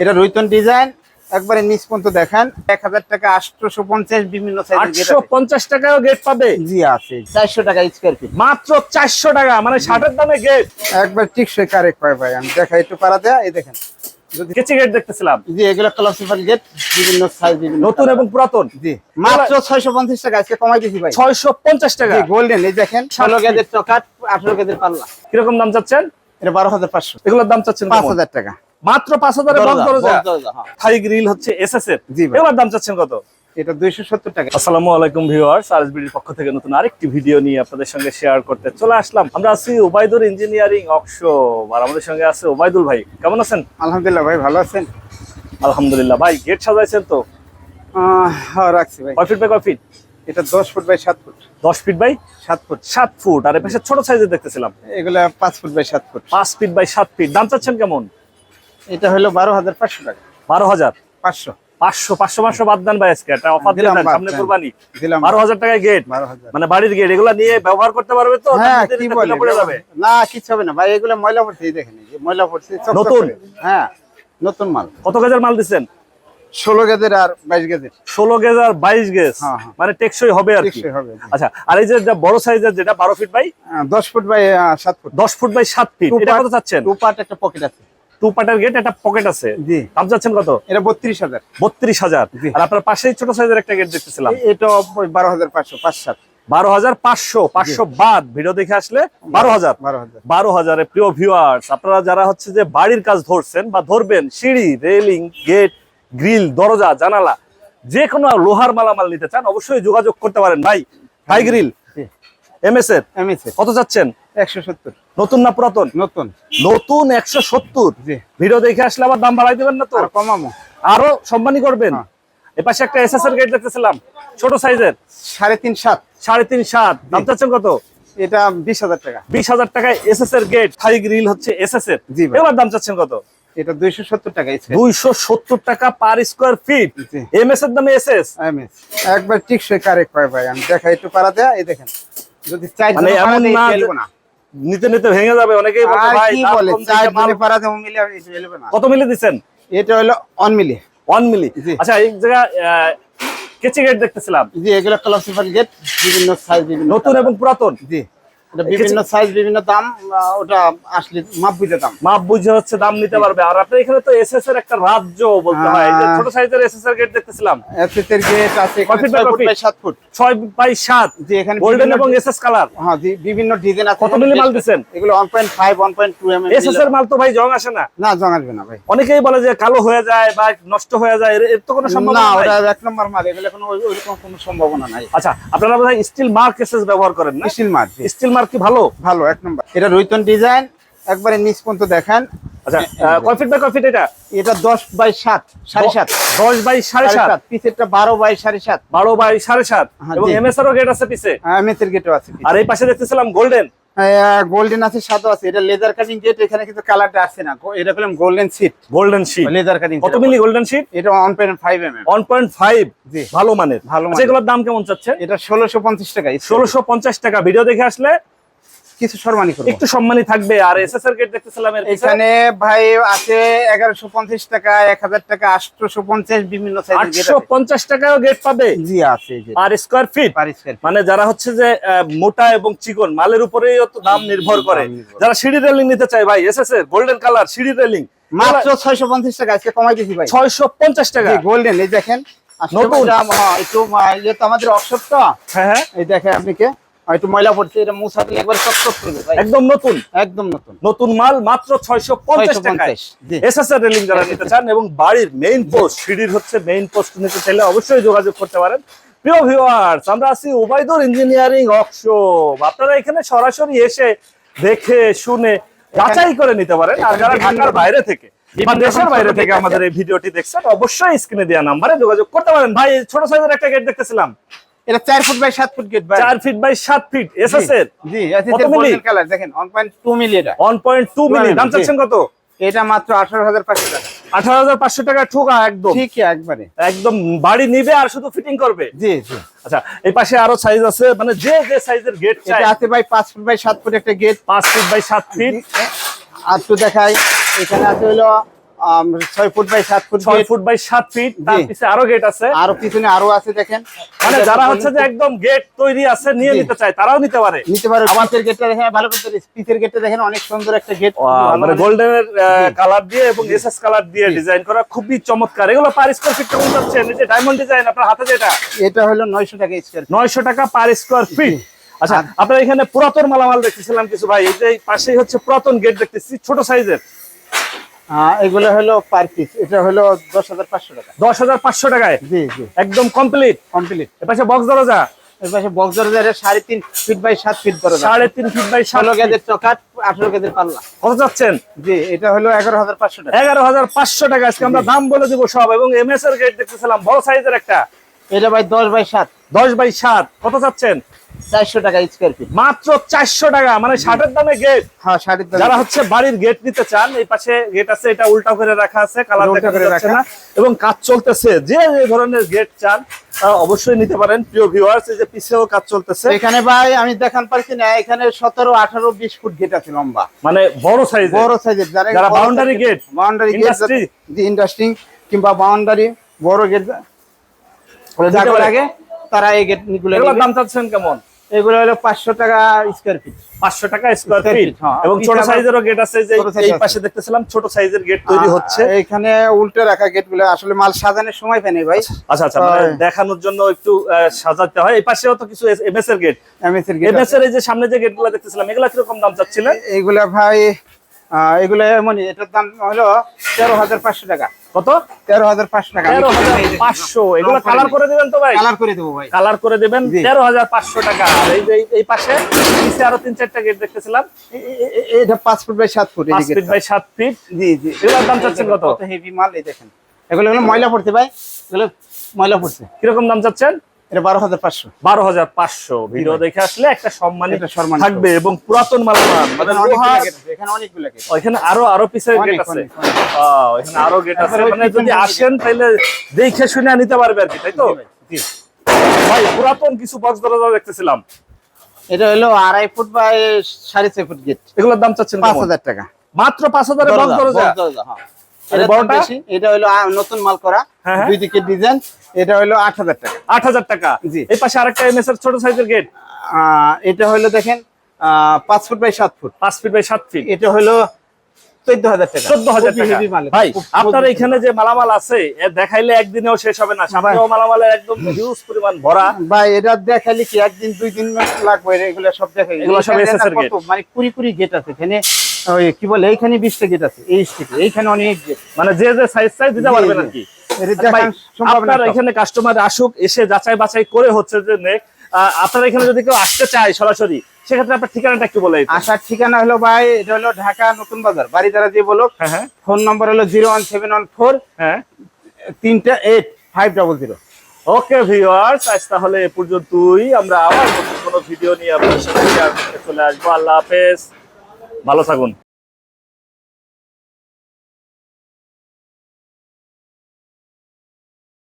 এটা রুইতন ডিজাইন। একবারে নিচ পর্যন্ত দেখেন। এক হাজার টাকা আটশোশো পঞ্চাশ বিভিন্ন আটশো পঞ্চাশ টাকাও গেট পাবে? জি আছে। চারশো টাকা স্কোয়ার ফিট মাত্র চারশো টাকা মানে ষাটের দামে গেট একবার টিকসই কারেক্ট পাই ভাই আমি দেখা একটু পারাতে এই দেখেন। কেচি গেট দেখতেছিলাম। জি এগুলো গেট বিভিন্ন সাইজ নতুন এবং পুরাতন। জি মাত্র ছয়শো পঞ্চাশ টাকা আজকে কমাই দিছি ভাই। ছয়শো পঞ্চাশ টাকা। জি গোল্ডেন এই দেখেন ষোলো গেজের চকাট আঠারো গেজের পাল্লা। কীরকম দাম চাচ্ছেন? এটা বারো হাজার পাঁচশো। এগুলোর দাম চাচ্ছেন পাঁচ কেমন? হাজার টাকা। মাত্র পাঁচ হাজারে দরজা, হ্যাঁ। গ্রিল হচ্ছে এসএস এর জি ভাই। এগুলোর দাম চাচ্ছেন কত? এটা দুইশো সত্তর টাকা। আসসালামু আলাইকুম ভিউয়ার্স আরএসবিডির পক্ষ থেকে নতুন আরেকটি ভিডিও নিয়ে আপনাদের সঙ্গে শেয়ার করতে চলে আসলাম। আমরা আছি ওবাইদুর ইঞ্জিনিয়ারিং অক্সো আর আমাদের সঙ্গে আছে ওবাইদুল ভাই। কেমন আছেন? আলহামদুলিল্লাহ ভাই ভালো আছেন? আলহামদুলিল্লাহ। ভাই গেট সাজাইছেন তো? হ্যাঁ রাখছি ভাই। কয় ফিট বাই কয় ফিট এটা দশ ফুট বাই সাত ফুট। দশ ফিট বাই সাত ফুট। সাত ফুট। আর এপাশে ছোট সাইজের দেখতেছিলাম। এগুলা পাঁচ ফুট বাই সাত ফুট। পাঁচ ফিট বাই সাত ফিট দাম চাচ্ছেন কেমন? এটা হলো বারো হাজার পাঁচশো টাকা। বারো হাজার? পাঁচশো। পাঁচশো পাঁচশো পাঁচশো বাদ দেন ভাই আজকে। একটা অফার দিলাম সামনে। কোরবানি। দিলাম। বারো হাজার টাকায় গেট বারো হাজার। মানে বাড়ির গেট এগুলা নিয়ে ব্যবহার করতে পারবে তো? হ্যাঁ না কিছু হবে না। ভাই এগুলো ময়লা পড়ছে দেখেন ময়লা পড়ছে নতুন? হ্যাঁ নতুন মাল। কত গেজের মাল দিচ্ছেন? ষোলো গেজের আর বাইশ গেজের। ষোলো গেজ আর বাইশ গেজ? হ্যাঁ, হ্যাঁ। মানে টেকসই হবে আর। আচ্ছা আর এই যে বড় সাইজের যেটা বারো ফিট বাই? দশ ফুট বাই সাত ফুট দশ ফুট বাই সাত ফিট এটা কত চাচ্ছেন? টু পার্ট একটা পকেট আছে। টু পার্টের গেট একটা পকেট আছে। জি। দাম চাচ্ছেন কত? এটা বত্রিশ হাজার। বত্রিশ হাজার। আর আপনার পাশেই ছোট সাইজের একটা গেট দেখতেছিলাম। এটা বারো হাজার পাঁচশো পাঁচ সাত। বারো হাজার পাঁচশো পাঁচশো বাদ ভিডিও দেখে আসলে বারো হাজার। বারো হাজার। প্রিয় ভিউয়ার্স আপনারা যারা হচ্ছে যে বাড়ির কাজ ধরছেন বা ধরবেন সিঁড়ি রেলিং গেট গ্রিল দরজা জানালা যে কোনো লোহার মালামাল নিতে চান অবশ্যই যোগাযোগ করতে পারেন। ভাই হাই গ্রিল এম এস এর। কত চাচ্ছেন একশো সত্তর। নতুন না পুরাতন? নতুন। নতুন একশো সত্তর? ভিডিও দেখে আসলে আবার দাম বাড়াই দেবেন না তো? কমামো আরও সম্মানী করবেন। হ্যাঁ। এপাশে একটা এস এর গেট দেখতেছিলাম। ছোট সাইজের। সাড়ে তিন সাত। সাড়ে তিন সাত। দাম চাচ্ছেন কত? এটা বিশ হাজার টাকা। বিশ হাজার টাকায় এস এস এর গেট থাই গ্রিল হচ্ছে এস এস এর জি এবার দাম চাচ্ছেন কত? এটা দুইশো সত্তর টাকা দুইশো সত্তর টাকা per square feet M S এর দামে এস এস। এমএস একবার টিকসই কারেক্ট পাই ভাই? আমি দেখা একটু পারাতে এই দেখেন। যদি চার মানে এমন না নিতে নিতে ভেঙে যাবে। অনেকেই বলে ভাই কি বলে? চার দিতে মাল- কত মিলে দিচ্ছেন? এটা হলো অন মিলি ওয়ান মিলি আচ্ছা এই জায়গা কেচি গেট দেখতেছিলাম। জি এগুলো ক্লাসিফাইড গেট বিভিন্ন সাইজ বিভিন্ন নতুন এবং পুরাতন? জি। বিভিন্ন সাইজ বিভিন্ন দাম ওটা আসলে মাপ বুঝে দাম। মাপ বুঝে হচ্ছে দাম নিতে পারবে। আর আপনার এখানে তো এস এস এর একটা রাজ্য বলতে হয়। যে। ছোট সাইজের এস এস এর গেট দেখতেছিলাম। এফএসের গেট আছে ফুট? বাই বাই জি এখানে গোল্ডেন এবং এস এস কালার হ্যাঁ জি বিভিন্ন ডিজাইন আছে। কত মিলি মাল দিচ্ছেন? এগুলো one point five one point two M S S এর মাল তো ভাই জং আসে না? না জং আসবে না ভাই। অনেকেই বলে যে কালো হয়ে যায় বা নষ্ট হয়ে যায় এর এর তো কোনো না সম্ভাবনা নাই। ওটা এক নম্বর মাল এগুলো কোনো ওই- ওইরকম কোনো সম্ভাবনা নাই। আচ্ছা আপনারা বোধহয় স্টিল মার্ক এসএস ব্যবহার করেন না? স্টিল মাল স্টিল মার্ক কি ভালো? ভালো এক নম্বর। এটা রুইতন ডিজাইন। একবারে নিচ পর্যন্ত দেখেন। আচ্ছা কয় ফিট বাই কয় ফিট এটা? এটা দশ বাই সাত সাড়ে সাত। দশ বাই সাড়ে সাড়ে সাত? সাত পিসেরটা বারো বাই সাড়ে সাত। বারো বাই সাড়ে সাত? হ্যাঁ, এবং জি। এমএস এরও গেট আছে পিছে? এমএসের গেটও আছে আর এই পাশে দেখতেছিলাম গোল্ডেন গোল্ডেন আছে সাদা আছে। এটা লেজার কাটিং গেট এখানে কিন্তু কালারটা আসছে না। এটা পেলাম golden golden sheet laser cutting কত মিলি গোল্ডেন শিট এটা জি। ভালো মানের। ভালো আচ্ছা, মানের। এগুলোর দাম কেমন চাচ্ছে? এটা ষোলোশো পঞ্চাশ টাকা ষোলোশো পঞ্চাশ টাকা। ভিডিও দেখে আসলে কিছু সম্মানী করব। একটু সম্মানী থাকবে। আর এস এস গেট দেখতেছিলাম এখানে ভাই আছে এগারোশো পঞ্চাশ টাকা এক হাজার টাকা আটশোশো পঞ্চাশ বিভিন্ন সাইজের গেট টাকাও গেট পাবে? জি আছে আর স্কোয়ার ফিট মানে যারা হচ্ছে যে মোটা এবং চিকন মালের উপরেই তো দাম নির্ভর করে। যারা সিঁড়ি রেলিং নিতে চায় ভাই এস গোল্ডেন কালার সিঁড়ি রেলিং মাত্র ছয়শো পঞ্চাশ টাকা আজকে কমাই দিছি ভাই। ছয়শো পঞ্চাশ টাকা। গোল্ডেন এই দেখেন। নতুন। এটা, হ্যাঁ, একটু ইয়ে আমাদের অবসর তো। হ্যাঁ হ্যাঁ। এই দেখেন আপনি কে? একটু ময়লা পড়ছে এটা মুছা দিলে একবার চকচক করবে একদম নতুন? একদম নতুন। নতুন মাল মাত্র ছয়শো 650 টাকায়। জি। এস এস এর রেলিং যারা নিতে চান এবং বাড়ির মেইন পোস্ট সিঁড়ির হচ্ছে মেইন পোস্ট নিতে চাইলে অবশ্যই যোগাযোগ করতে পারেন। প্রিয় ভিউয়ার্স আমরা আছি ইঞ্জিনিয়ারিং ওয়ার্কশপ। আপনারা এখানে সরাসরি এসে দেখে শুনে যাচাই করে নিতে পারেন। আর যারা ঢাকার বাইরে থেকে দেশের বাইরে থেকে আমাদের এই ভিডিওটি দেখছেন অবশ্যই স্ক্রিনে দেওয়া নাম্বারে যোগাযোগ করতে পারেন। ভাই ছোট সাইজের একটা গেট দেখতেছিলাম। এটা চার ফুট বাই সাত ফুট গেট ভাই। চার ফিট বাই সাত ফিট এস এস এর জি কত মিলি? কালার দেখেন ওয়ান পয়েন্ট টু মিলি এটা। One point two milli. দাম চাচ্ছেন কত? এটা মাত্র আঠারো হাজার পাঁচশো টাকা। আঠারো হাজার পাঁচশো টাকা ঠোকা একদম। ঠিক একবারে। একদম বাড়ি নিবে আর শুধু ফিটিং করবে। জি জি। আচ্ছা এই পাশে আরও সাইজ আছে মানে যে যে সাইজের গেট চাই এটা আছে ভাই পাঁচ ফুট বাই সাত ফুট একটা গেট পাঁচ ফিট বাই সাত ফিট আর তো দেখাই এখানে আছে হলো ছয় ফুট বাই সাত ফুট ছয় ফুট বাই সাত ফিট তার আরও গেট আছে। আরও পিছনে আরও আছে দেখেন। মানে যারা হচ্ছে যে একদম গেট তৈরি আছে নিয়ে নিতে চায় তারাও নিতে পারে। নিতে পারো। পিচের গেটটা দেখেন ভালো করে পিচের গেটটা দেখেন অনেক সুন্দর একটা গেট মানে কালার দিয়ে এবং এসএস কালার দিয়ে ডিজাইন করা খুবই চমৎকার। এগুলো পার স্কোয়ার ফিট কেমন যাচ্ছে? এই যে ডায়মন্ড ডিজাইন আপনার হাতে যেটা। এটা হলো নয়শো টাকা স্কোয়ার নয়শো টাকা পার স্কোয়ার ফিট আচ্ছা আপনার এখানে পুরাতন মালামাল দেখতেছিলাম কিছু ভাই এই যে পাশেই হচ্ছে পুরাতন গেট দেখতেছি ছোট সাইজের এগুলো হলো পার পিস এটা হলো দশ হাজার পাঁচশো টাকা। দশ হাজার পাঁচশো টাকায়? জি জি। একদম কমপ্লিট কমপ্লিট এ পাশে বক্স দরজা? এর বক্স দরজা সাড়ে তিন ফিট বাই সাত ফিট দরজা। সাড়ে তিন ফিট বাই ষোলো গেজের আঠারো গেজের পাল্লা। কত যাচ্ছেন জি এটা হলো এগারো হাজার পাঁচশো টাকা। এগারো হাজার পাঁচশো টাকা। আজকে আমরা দাম বলে দিব সব এবং এমএস এর গেট দেখতেছিলাম বড় সাইজের একটা। এটা ভাই দশ বাই সাত। দশ বাই সাত। কত চাচ্ছেন? চারশো টাকা স্কোয়ার ফিট মাত্র চারশো টাকা মানে ষাটের দামে গেট হ্যাঁ সাড়ে যারা হচ্ছে বাড়ির গেট নিতে চান এই পাশে গেট আছে এটা উল্টা করে রাখা আছে কালার দেখা করে রাখা। না এবং কাজ চলতেছে যে যে ধরনের গেট চান অবশ্যই নিতে পারেন প্রিয় ভিউয়ার্স এই যে পিছেও কাজ চলতেছে এখানে ভাই আমি দেখান পারছি না এখানে সতেরো আঠারো বিশ ফুট গেট আছে লম্বা মানে বড় সাইজ বড় সাইজের যারা বাউন্ডারি গেট industry। জি ইন্ডাস্ট্রি কিংবা বাউন্ডারি বড় গেট। লাগে তারা এই গেটগুলো এগুলোর নিবে। দাম চাচ্ছেন কেমন এগুলো হলো পাঁচশো টাকা স্কোয়ার ফিট পাঁচশো টাকা স্কোয়ার ফিট। এবং ছোট সাইজেরও গেট আছে যে এই পাশে দেখতেছিলাম ছোট সাইজের গেট তৈরি হচ্ছে। এখানে উল্টে রাখা গেটগুলো আসলে মাল সাজানোর সময় পাই ভাই। আচ্ছা আচ্ছা মানে দেখানোর জন্য একটু সাজাতে হয়। এই পাশেও তো কিছু এমএস এর গেট এমএস এর গেট এমএস এর এই যে সামনে যে গেট গেটগুলো দেখতেছিলাম এগুলা কীরকম দাম চাচ্ছিলেন? এইগুলা ভাই এগুলো এমনই এটার দাম হলো তেরো হাজার পাঁচশো টাকা। কত? তেরো হাজার পাঁচশো টাকা। তেরো হাজার পাঁচশো। এগুলো কালার করে দিবেন তো ভাই? কালার করে দেবো ভাই। কালার করে দিবেন? জি। তেরো হাজার পাঁচশো টাকা। আর এই যে এই- পাশে নিচে আরও তিন চারটা গেট দেখতেছিলাম। এটা পাঁচ ফুট বাই সাত ফুট পাঁচ বাই সাত ফিট জি জি। এগুলোর দাম চাচ্ছেন কত? হেভি মাল এই দেখেন। এগুলো হলো ময়লা পড়ছে ভাই। এগুলো ময়লা পড়ছে। কীরকম দাম চাচ্ছেন? এটা বারো হাজার পাঁচশো। বারো হাজার পাঁচশো। ভিডিও দেখে আসলে একটা সম্মানিত একটা থাকবে এবং পুরাতন মালামাল। মানে এখানে অনেকগুলো লোহার- gate আছে, এখানে অনেকগুলো gate। ওইখানে আরও আরও পিছের গেট আছে। অনেক, অনেক। আহ, এখানে আরও গেট আছে। মানে যদি আসেন তাহলে দেখে শুনে নিতে পারবে আর কি তাই তো? ভাই, পুরাতন কিছু বক্স দরজা দেখতেছিলাম। এটা হলো আড়াই ফুট বাই সাড়ে ছয় ফুট গেট এগুলোর দাম চাচ্ছেন পাঁচ হাজার টাকা। মাত্র পাঁচ হাজার বক্স দরজা, বড়টা? এটা হলো নতুন মাল করা। হ্যাঁ, হ্যাঁ। দুই দিকে ডিজাইন এটা হলো আট হাজার টাকা। আট হাজার টাকা। জি। এই পাশে আরেকটা এমএস এর ছোট সাইজের গেট আহ, এটা হলো দেখেন আহ, পাঁচ ফুট বাই সাত ফুট পাঁচ ফুট বাই সাত ফিট এটা হলো চোদ্দ হাজার টাকা। চোদ্দ হাজার টাকা। ভাই আপনার এখানে যে মালামাল আছে দেখাইলে একদিনেও শেষ হবে না। সামনেও মালামালের একদম হিউজ পরিমাণ ভরা। ভাই এটা দেখালি কি একদিন দুই দিন লাগবে? এগুলো সব দেখাই। এগুলো সব এখানে SS মানে কুড়ি কুড়ি গেট আছে। এখানে ওই কি বলে এইখানে বিশটা গেট আছে এই এইখানে অনেক গেট মানে যে যে সাইজ সাইজ দিতে পারবেন। আর কি। আচ্ছা আপনার এখানে কাস্টমার আসুক এসে যাচাই বাছাই করে হচ্ছে যে নেক। আপনার এখানে যদি কেউ আসতে চায় সরাসরি সেক্ষেত্রে আপনার ঠিকানাটা একটু বলে। আসার ঠিকানা হলো ভাই এটা হলো ঢাকা নতুন বাজার বাড়ি দ্বারা যে বলো হ্যাঁ হ্যাঁ। ফোন নম্বর হলো zero one seven one four হ্যাঁ। তিনটা eight five double zero. Okay viewers আজ তাহলে এ পর্যন্তই। আমরা আবার নতুন কোনো ভিডিও নিয়ে আপনার সাথে শেয়ার করতে চলে আসব। আল্লাহ হাফেজ। ভালো থাকুন।